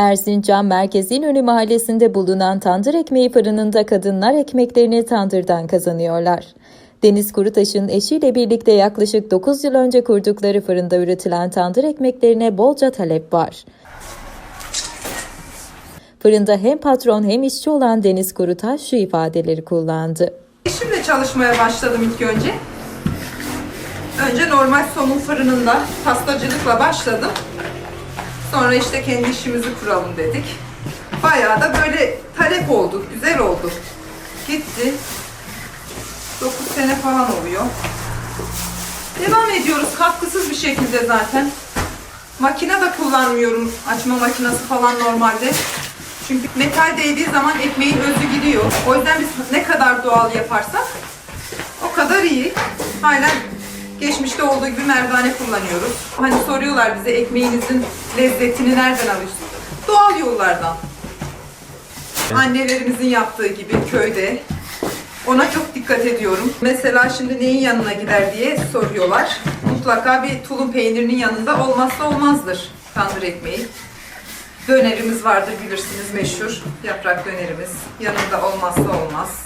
Erzincan Merkez İnönü Mahallesi'nde bulunan tandır ekmeği fırınında kadınlar ekmeklerini tandırdan kazanıyorlar. Deniz Kurutaş'ın eşiyle birlikte yaklaşık 9 yıl önce kurdukları fırında üretilen tandır ekmeklerine bolca talep var. Fırında hem patron hem işçi olan Deniz Kurutaş şu ifadeleri kullandı. Eşimle çalışmaya başladım ilk önce. Önce normal somun fırınında pastacılıkla başladım. Sonra işte kendi işimizi kuralım dedik. Bayağı da böyle talep oldu, güzel oldu. Gitti. 9 sene falan oluyor. Devam ediyoruz katkısız bir şekilde zaten. Makine de kullanmıyorum. Açma makinesi falan normalde. Çünkü metal değdiği zaman ekmeğin özü gidiyor. O yüzden biz ne kadar doğal yaparsak o kadar iyi. Hala geçmişte olduğu gibi merdane kullanıyoruz. Hani soruyorlar bize ekmeğinizin lezzetini nereden alıyorsunuz? Doğal yollardan. Annelerimizin yaptığı gibi köyde. Ona çok dikkat ediyorum. Mesela şimdi neyin yanına gider diye soruyorlar. Mutlaka bir tulum peynirinin yanında olmazsa olmazdır tandır ekmeği. Dönerimiz vardır bilirsiniz meşhur. Yaprak dönerimiz. Yanında olmazsa olmaz.